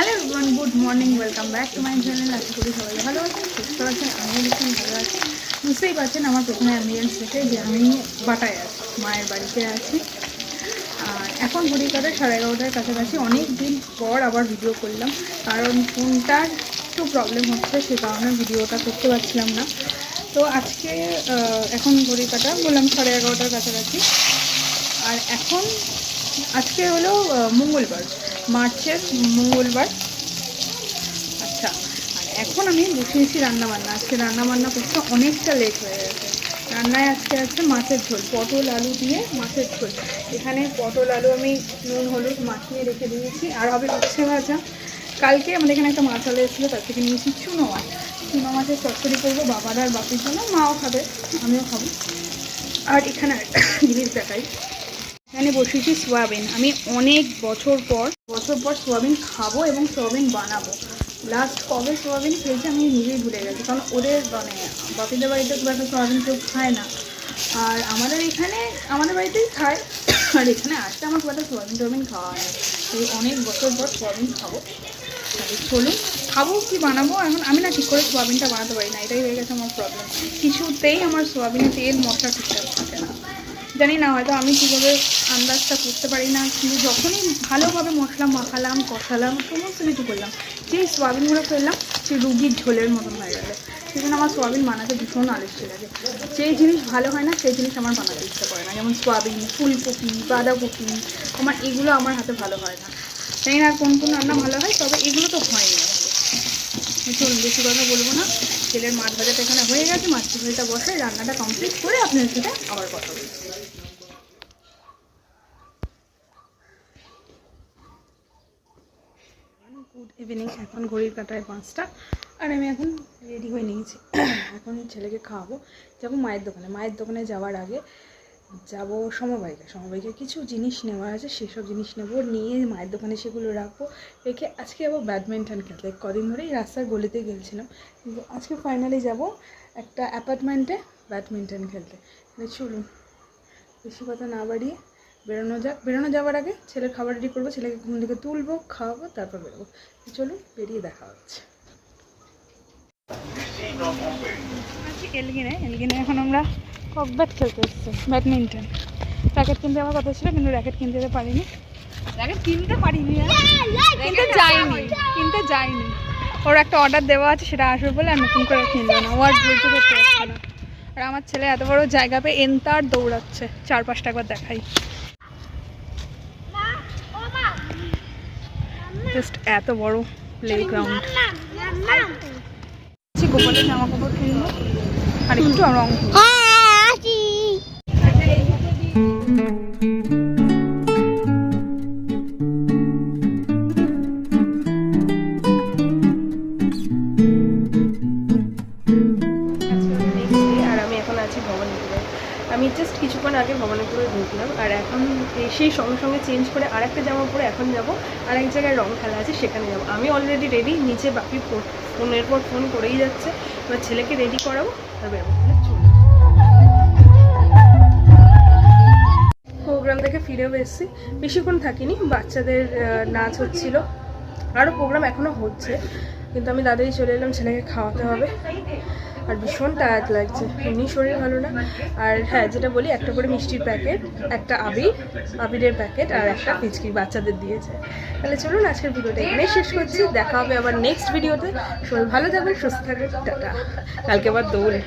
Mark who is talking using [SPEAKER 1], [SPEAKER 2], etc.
[SPEAKER 1] Hello everyone good morning welcome back to my channel আশা করি সবাই ভালো আছেন, সুস্থ আছেন, আমিও ভীষণ ভালো আছি। বুঝতেই পারছেন আমার প্রথমে অ্যাম্বিয়েন্স দেখে যে আমি বাটায় আছি, মায়ের বাড়িতে আছি। আর এখন ঘড়ি কাটা সাড়ে এগারোটার কাছাকাছি অনেক দিন পর আবার ভিডিও করলাম, কারণ ফোনটার একটু প্রবলেম হচ্ছে, সে কারণে ভিডিওটা করতে পারছিলাম না। তো আজকে এখন ঘড়ি কাটা, বললাম সাড়ে এগারোটার কাছাকাছি। আর এখন, আজকে হলো মঙ্গলবার। মার্চের মঙ্গলবার। আচ্ছা আর এখন আমি বসিয়েছি রান্না বান্না আজকে রান্না বান্না করতে অনেকটা লেট হয়ে গেছে। রান্নায় আজকে আছে মাছের ঝোল, পটল আলু দিয়ে মাছের ঝোল। এখানে পটল আলু আমি নুন, হলুদ মাখিয়ে রেখে দিয়েছি। আর হবে উচ্ছে ভাজা। কালকে আমাদের এখানে একটা মাছ আলো এসেছিল, তার থেকে নিয়েছি চুনো মাছ। চুনো মাছের চচ্চড়ি করব বাবার আর বাপির জন্য, মাও খাবে, আমিও খাব। আর এখানে জিনিস দেখাই। এখানে বসেছি সোয়াবিন। আমি অনেক বছর পর বছর পর সোয়াবিন খাব এবং সোয়াবিন বানাবো। লাস্ট কবে সোয়াবিন খেয়েছি আমি নিজেই ভুলে গেছি, কারণ ওদের মানে বাপিদের বাড়িতে খুব একটা সোয়াবিন কেউ খায় না। আর আমাদের এখানে, আমাদের বাড়িতেই খায়। আর এখানে আসতে আমার খুব একটা সোয়াবিন টোয়াবিন খাওয়া হয় এই অনেক বছর পর সোয়াবিন খাব। চলুন, খাব কি বানাবো? এখন আমি না ঠিক করে সোয়াবিনটা বানাতে পারি না, এটাই হয়ে গেছে আমার প্রবলেম কিছুতেই আমার সোয়াবিনের তেল মশলা ঠিকঠাক থাকে না। জানি না, হয়তো আমি কীভাবে আন্দাজটা করতে পারি না, কিন্তু যখনই ভালোভাবে মশলা মাখালাম, কষালাম, সমস্ত কিছু করলাম, যেই সোয়াবিনগুলো ফেললাম সে রুগীর ঝোলের মতন হয়ে গেলে। সেজন্য আমার সোয়াবিন বানাতে ভীষণ আলস্য লাগে যেই জিনিস ভালো হয় না, সেই জিনিস আমার বানাতে ইচ্ছা করে না। যেমন সোয়াবিন, ফুলকপি, বাঁধাকপি, আমার এগুলো আমার হাতে ভালো হয় না। জানি না কোন কোন রান্না ভালো হয়, তবে এগুলো তো হয়ই না। চলুন, বেশি কথা বলব না। তেলের মাছ ভাজাটা এখানে হয়ে গেছে মাছটি ভাজাটা বসে, রান্নাটা কমপ্লিট করে আপনার সাথে আবার কথা বলছি গুড ইভিনিং এখন ঘড়ির কাটায় পাঁচটা। আর আমি এখন রেডি হয়ে নিয়েছি। এখন ছেলেকে খাওয়াবো। যাব মায়ের দোকানে। মায়ের দোকানে যাওয়ার আগে যাব সমবাইকে সমবাইকে কিছু জিনিস নেওয়া আছে, সেসব জিনিস নেব, নিয়ে মায়ের দোকানে সেগুলো রাখব, রেখে আজকে যাব ব্যাডমিন্টন খেলতে। কদিন ধরেই রাস্তার গলিতে গেলছিলাম। কিন্তু আজকে ফাইনালি যাব একটা অ্যাপার্টমেন্টে ব্যাডমিন্টন খেলতে। চলুন, বেশি কথা না বাড়িয়ে বেরোনো যাক। বেরোনো যাওয়ার আগে ছেলের খাবার রেডি করব, ছেলেকে ঘুম থেকে তুলবো, খাওয়াবো, তারপর বেরোবো। চলুন, বেরিয়ে দেখা হচ্ছে। এলগিনে এলগিনে এখন আমরা ককব্যাট খেলতে এসেছি ব্যাডমিন্টন। র্যাকেট কিনতে আমার কথা ছিল কিন্তু র্যাকেট কিনতে যেতে পারিনি। র্যাকেট কিনতে পারিনি কিনতে যাইনি। কিনতে যাইনি। ওর একটা অর্ডার দেওয়া আছে সেটা আসবে বলে আমি নতুন করে কিনলো না। ও আর ধৈর্য করতে পারছে না। আর আমার ছেলে এত বড় জায়গা পেয়ে এনতার দৌড়াচ্ছে। চার পাঁচটা একবার দেখাই। জাস্ট এত বড় প্লে গ্রাউন্ড গোপালের জামা কাপড় কিনবো। আর একটু রং
[SPEAKER 2] ভবানীপুরে। আমি জাস্ট কিছুক্ষণ আগে ভবানীপুরে ঢুকলাম, আর এখন সেই সঙ্গে সঙ্গে চেঞ্জ করে আর একটা জামা পরে এখন যাব আর এক জায়গায় রং খেলা আছে, সেখানে যাব। আমি অলরেডি রেডি নিচে বাকি ফোনের পর ফোন করেই যাচ্ছে। এবার ছেলেকে রেডি করাবো আর বেরোবো। প্রোগ্রাম থেকে ফিরেও এসেছি। বেশিক্ষণ থাকিনি, বাচ্চাদের নাচ হচ্ছিল। আরও প্রোগ্রাম এখনও হচ্ছে, কিন্তু আমি তাড়াতাড়ি চলে এলাম, ছেলেকে খাওয়াতে হবে। আর ভীষণ টায়ার্ড লাগছে। এমনি শরীর ভালো না। আর হ্যাঁ যেটা বলি, একটা করে মিষ্টির প্যাকেট একটা আবির আবিরের প্যাকেট আর একটা পিচকি বাচ্চাদের দিয়েছে। তাহলে চলুন আজকের ভিডিওটা এখানে শেষ করছি। দেখা হবে আবার নেক্সট ভিডিওতে সবাই ভালো থাকবেন, সুস্থ থাকবেন, টাটা। কালকে আবার দৌড়ে।